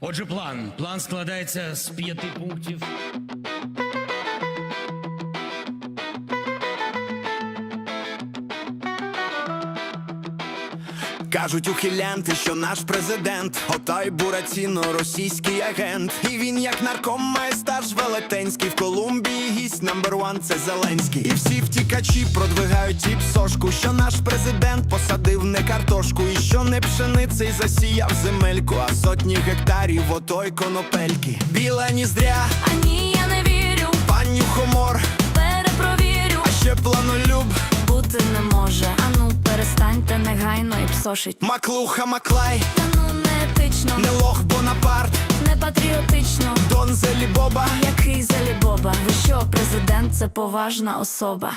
Отже, план. План складається з п'яти пунктів. Кажуть ухилянти, що наш президент Отай Бураціно, російський агент. І він, як нарком, має стаж велетенський В Колумбії гість номер ван це Зеленський. І всі втікачі продвигають і псошку, що наш президент посадив не картошку, і що не пшеницей засіяв земельку, а сотні гектарів отой конопельки. Біла ніздря, А ні, я не вірю, паню хомор, маклуха Маклай, Та ну не етично, не лох Бонапарт, не патріотично. Дон Зелібоба. Який залібоба? Ви що, президент це поважна особа.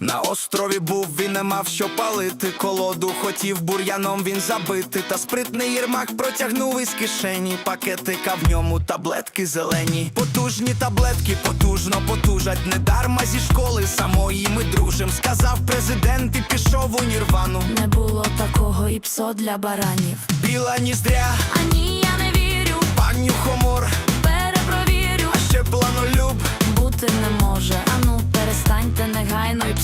На острові був він не мав що палити колоду, хотів бур'яном він забити, та спритний Єрмак протягнув із кишені пакетика в ньому таблетки зелені. Потужні таблетки потужно потужать. Недарма зі школи самої ми дружим. Сказав президент і пішов у нірвану. Не було такого і псо для баранів. Біла ніздря, А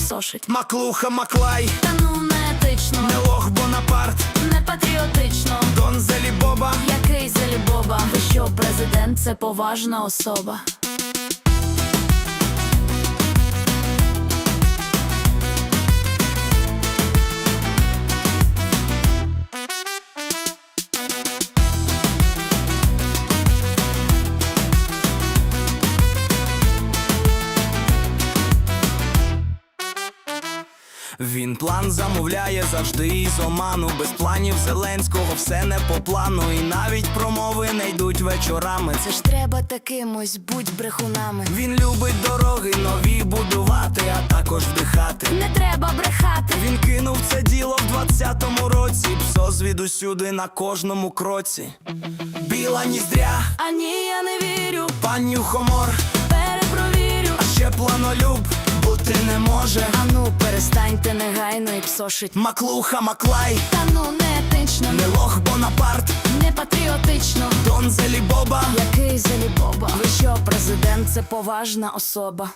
негайно маклуха Маклай, Та ну не етично, не лох Бонапарт, не патріотично. Дон Зелібоба. Який Зелібоба? Ви що, президент це поважна особа. Він план замовляє завжди із оману. Без планів Зеленського все не по плану. І навіть промови не йдуть вечорами. Це ж треба такимось, будь брехунами. Він любить дороги нові будувати, а також вдихати. Не треба брехати. Він кинув це діло в 20-му році. Псо звідусюди на кожному кроці. Біла ніздря, А ні, я не вірю, паню хомор, перепровірю. а ще планолюб бути не може. Ану, перестаньте негайно і псошить. Маклуха Маклай, Та ну не етично, не лох Бонапарт, не патріотично. Дон Зелібоба. Який Зелібоба? Ви що, президент це поважна особа.